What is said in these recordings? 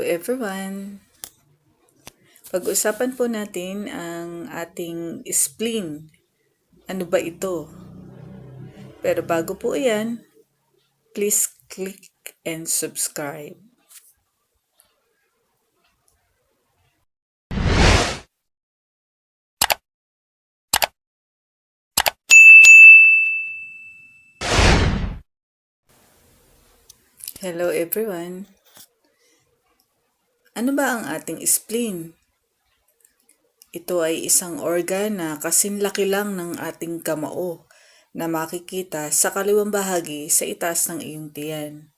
everyone! Pag-usapan po natin ang ating spleen. Ano ba ito? Pero bago po yan, please click and subscribe. Hello everyone! Ano ba ang ating spleen? Ito ay isang organ na kasinlaki lang ng ating kamao na makikita sa kaliwang bahagi sa itaas ng iyong tiyan,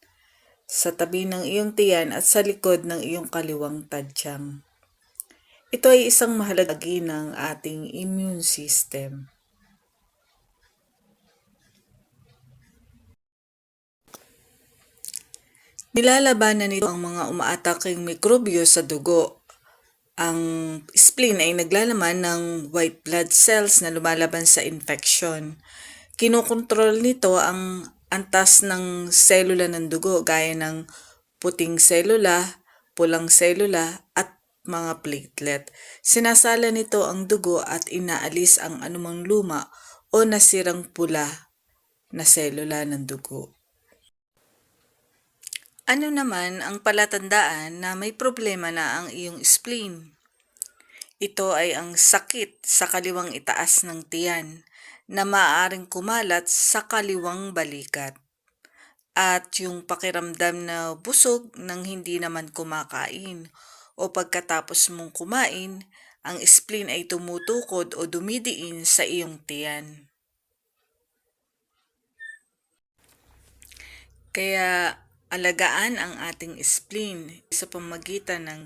sa tabi ng iyong tiyan at sa likod ng iyong kaliwang tadyang. Ito ay isang mahalagi ng ating immune system. Nilalabanan nito ang mga umaataking mikrobyo sa dugo. Ang spleen ay naglalaman ng white blood cells na lumalaban sa infection. Kinokontrol nito ang antas ng selula ng dugo gaya ng puting selula, pulang selula at mga platelet. Sinasala nito ang dugo at inaalis ang anumang luma o nasirang pula na selula ng dugo. Ano naman ang palatandaan na may problema na ang iyong spleen? Ito ay ang sakit sa kaliwang itaas ng tiyan na maaaring kumalat sa kaliwang balikat. At yung pakiramdam na busog nang hindi naman kumakain o pagkatapos mong kumain, ang spleen ay tumutukod o dumidiin sa iyong tiyan. Kaya alagaan ang ating spleen sa pamagitan ng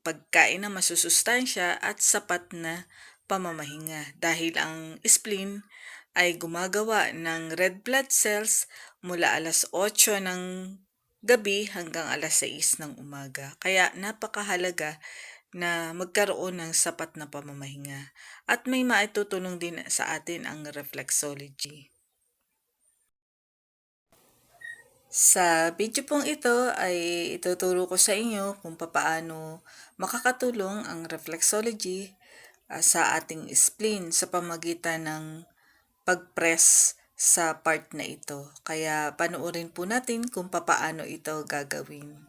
pagkain na masusustansya at sapat na pamamahinga dahil ang spleen ay gumagawa ng red blood cells mula alas 8 ng gabi hanggang alas 6 ng umaga. Kaya napakahalaga na magkaroon ng sapat na pamamahinga. At may maitutulong din sa atin ang reflexology. Sa video pong ito ay ituturo ko sa inyo kung papaano makakatulong ang reflexology uh, sa ating spleen sa pamagitan ng pag-press sa part na ito. Kaya panoorin po natin kung papaano ito gagawin.